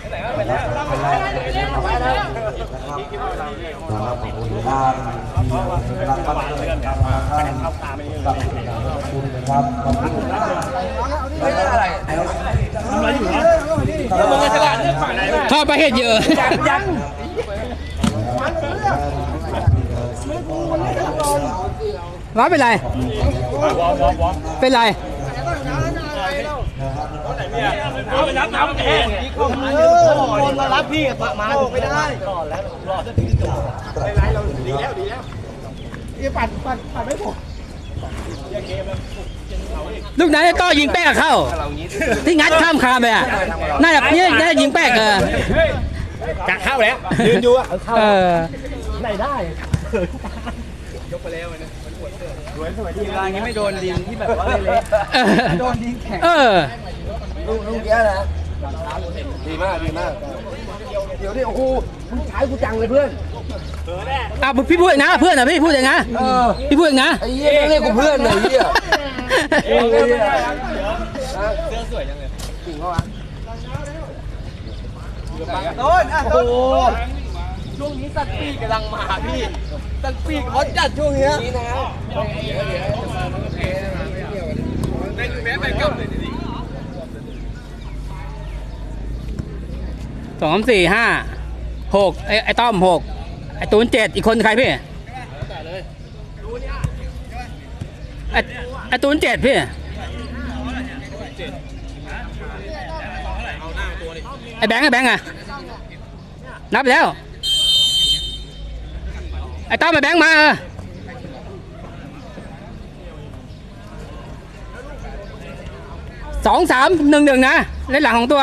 เป็นแรกเป็นแรกนะครับขอบคุณด้านรักบ้านเมืองครับท่านขอบคุณนะครับขอบคุณไม่ได้อะไรอะไรอยู่นะแล้วมึงจะลาเรื่องฝั่งไหนทอดประเห็ดเยอะยังร้อนเป็นไร เป็นไร เอาไปรับน้ำแห้งเออคนมารับพี่มาไม่ได้ลูกนั้นต้อยิงแป๊กเข้า ที่งัดข้ามคามไปอะน่าจะเนี่ยน่าจะยิงแป๊กเออจะเข้าแล้วยืนอยู่อะเออทีมงานนี้ไม่โดนดินที่แบบว่าเละเออเออ ลูกลูกเยอะนะดีมากดีมาก เดี๋ยวดิโอ้โหมึงใช้กูจังเลยเพื่อนอะพี่พูดเองนะเพื่อนอะพี่พูดเองนะเออพี่พูดเองนะไอ้เหี้ยไม่เรียกกูเพื่อนเลยไอ้เหี้ยเออไม่ได้เสื้อสวยจังเลยจริงเขาวะต้นอะต้นช่วงนี้สัตว์ปีกกำลังมาพี่สัตว์ปีกฮอตจัดช่วงเนี้ยนี่นะได้ดูแม้ไปกลับเลยดิ สองสี่ห้าหกไอ้ไอ้ต้อมหกไอ้ตูนเจ็ดอีกคนใครพี่ไอ้ไอ้ตูนเจ็ดพี่ไอ้แบงค์ไอ้แบงค์อะนับแล้ว ไอ้ต้อมไอ้แบงค์มาเออสองสามหนึ่งหนึ่งนะเล่นหลังของตัว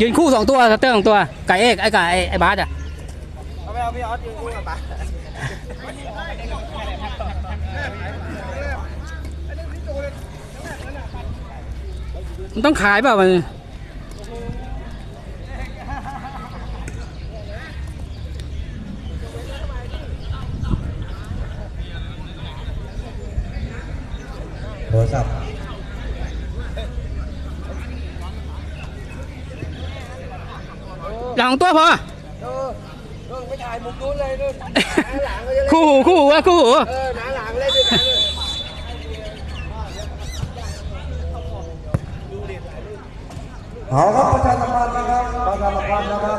ยืนคู่สองตัวสเตอร์สองตัวไก่เอกไอ้ไก่ไอ้ไอ้บาสอะเอาไปเอาพี่ออสยืนคู่กับปะมันต้องขายเปล่ามันโทรศัพท์ หลังของตัวพอเออเออไปถ่ายมุมนู้นเลยนู่นหน้าหลังก็จะเล่นคู่หูคู่หูอะคู่หูเออหน้าหลังเล่นด้วยกันเลยเอาครับประชาสัมพันธ์นะครับประชาสัมพันธ์นะครับ